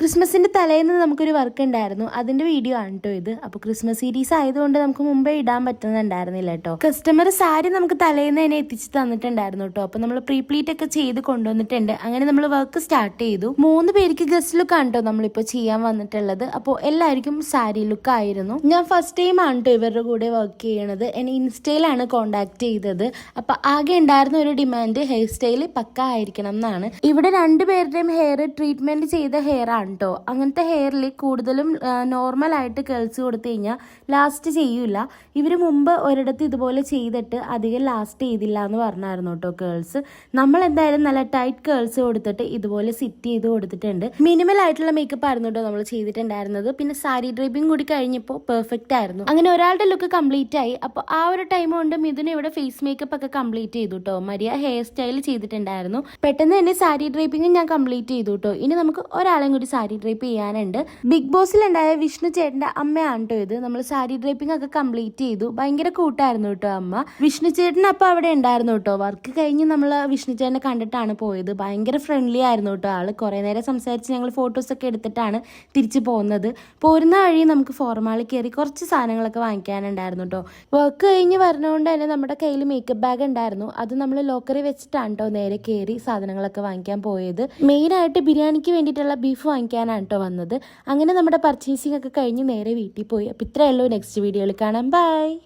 ക്രിസ്മസിന്റെ തലേന്ന് നമുക്കൊരു വർക്ക് ഉണ്ടായിരുന്നു അതിന്റെ വീഡിയോ ആണ് കേട്ടോ ഇത്. അപ്പോൾ ക്രിസ്മസ് സീരീസ് ആയതുകൊണ്ട് നമുക്ക് മുമ്പേ ഇടാൻ പറ്റുന്നുണ്ടായിരുന്നില്ല കേട്ടോ കസ്റ്റമർ സാരി നമുക്ക് തലേന്ന് തന്നെ എത്തിച്ച് തന്നിട്ടുണ്ടായിരുന്നു കേട്ടോ അപ്പോൾ നമ്മൾ പ്രീപ്ലീറ്റ് ഒക്കെ ചെയ്ത് കൊണ്ടുവന്നിട്ടുണ്ട്. അങ്ങനെ നമ്മൾ വർക്ക് സ്റ്റാർട്ട് ചെയ്തു. മൂന്ന് പേർക്ക് ഗസ്റ്റ് ലുക്ക് ആണ് കേട്ടോ നമ്മളിപ്പോൾ ചെയ്യാൻ വന്നിട്ടുള്ളത്. അപ്പോൾ എല്ലാവർക്കും സാരി ലുക്ക് ആയിരുന്നു. ഞാൻ ഫസ്റ്റ് ടൈം ആണ് കേട്ടോ ഇവരുടെ കൂടെ വർക്ക് ചെയ്യണത്. എന്നെ ഇൻസ്റ്റയിലാണ് കോണ്ടാക്ട് ചെയ്തത്. അപ്പോൾ ആകെ ഉണ്ടായിരുന്ന ഒരു ഡിമാൻഡ് ഹെയർ സ്റ്റൈൽ പക്ക ആയിരിക്കണം എന്നാണ്. ഇവിടെ രണ്ടുപേരുടെയും ഹെയർ ട്രീറ്റ്മെന്റ് ചെയ്ത ഹെയർ ആണ് കേട്ടോ അങ്ങനത്തെ ഹെയറിൽ കൂടുതലും നോർമൽ ആയിട്ട് കേൾസ് കൊടുത്തു കഴിഞ്ഞാൽ ലാസ്റ്റ് ചെയ്യില്ല ഇവർ മുമ്പ് ഒരിടത്ത് ഇതുപോലെ ചെയ്തിട്ട് അധികം ലാസ്റ്റ് ചെയ്തില്ല എന്ന് പറഞ്ഞായിരുന്നു കേട്ടോ കേൾസ് നമ്മൾ എന്തായാലും നല്ല ടൈറ്റ് കേൾസ് കൊടുത്തിട്ട് ഇതുപോലെ സിറ്റ് ചെയ്ത് കൊടുത്തിട്ടുണ്ട്. മിനിമൽ ആയിട്ടുള്ള മേക്കപ്പ് ആയിരുന്നു കേട്ടോ നമ്മൾ ചെയ്തിട്ടുണ്ടായിരുന്നത്. പിന്നെ സാരി ഡ്രൈപ്പിംഗ് കൂടി കഴിഞ്ഞപ്പോൾ പെർഫെക്റ്റ് ആയിരുന്നു. അങ്ങനെ ഒരാളുടെ ലുക്ക് കംപ്ലീറ്റ് ആയി. അപ്പോൾ ആ ഒരു ടൈം കൊണ്ട് മിഥുന ഇവിടെ ഫേസ് മേക്കപ്പ് ഒക്കെ കംപ്ലീറ്റ് ചെയ്തു കേട്ടോ മരിയ ഹെയർ സ്റ്റൈൽ ചെയ്തിട്ടുണ്ടായിരുന്നു. പെട്ടെന്ന് തന്നെ സാരി ഡ്രൈപ്പിംഗ് ഞാൻ കംപ്ലീറ്റ് ചെയ്തു കേട്ടോ ഇനി നമുക്ക് ഒരാളെയും കൂടി സാരി ഡ്രൈപ്പ് ചെയ്യാനുണ്ട്. ബിഗ് ബോസിലുണ്ടായ വിഷ്ണു ചേട്ടന്റെ അമ്മയാണ് കേട്ടോ ഇത്. നമ്മൾ സാരി ഡ്രൈപ്പിംഗ് ഒക്കെ കംപ്ലീറ്റ് ചെയ്തു. ഭയങ്കര കൂട്ടായിരുന്നു കേട്ടോ അമ്മ. വിഷ്ണു ചേട്ടൻ അപ്പോൾ അവിടെ ഉണ്ടായിരുന്നു കേട്ടോ വർക്ക് കഴിഞ്ഞ് നമ്മൾ വിഷ്ണു ചേട്ടനെ കണ്ടിട്ടാണ് പോയത്. ഭയങ്കര ഫ്രണ്ട്ലി ആയിരുന്നു കേട്ടോ ആൾ. കുറേ നേരം സംസാരിച്ച് ഞങ്ങൾ ഫോട്ടോസ് ഒക്കെ എടുത്തിട്ടാണ് തിരിച്ചു പോകുന്നത് പോരുന്ന വഴി നമുക്ക് ഫോർമാളിൽ കയറി കുറച്ച് സാധനങ്ങളൊക്കെ വാങ്ങിക്കാനുണ്ടായിരുന്നു കേട്ടോ വർക്ക് കഴിഞ്ഞ് വരണതുകൊണ്ട് തന്നെ നമ്മുടെ കയ്യിൽ മേക്കപ്പ് ബാഗ് ഉണ്ടായിരുന്നു. അത് നമ്മൾ ലോക്കറി വെച്ചിട്ടാണ് കേട്ടോ നേരെ കയറി സാധനങ്ങളൊക്കെ വാങ്ങിക്കാൻ പോയത്. മെയിനായിട്ട് ബിരിയാണിക്ക് വേണ്ടിയിട്ടുള്ള ബീഫ് വാങ്ങിക്കാനാണ് കേട്ടോ വന്നത്. അങ്ങനെ നമ്മുടെ പർച്ചേസിംഗ് ഒക്കെ കഴിഞ്ഞ് നേരെ വീട്ടിൽ പോയി. അപ്പോൾ ഇത്രയേ ഉള്ളൂ. നെക്സ്റ്റ് വീഡിയോയിൽ കാണാം. ബൈ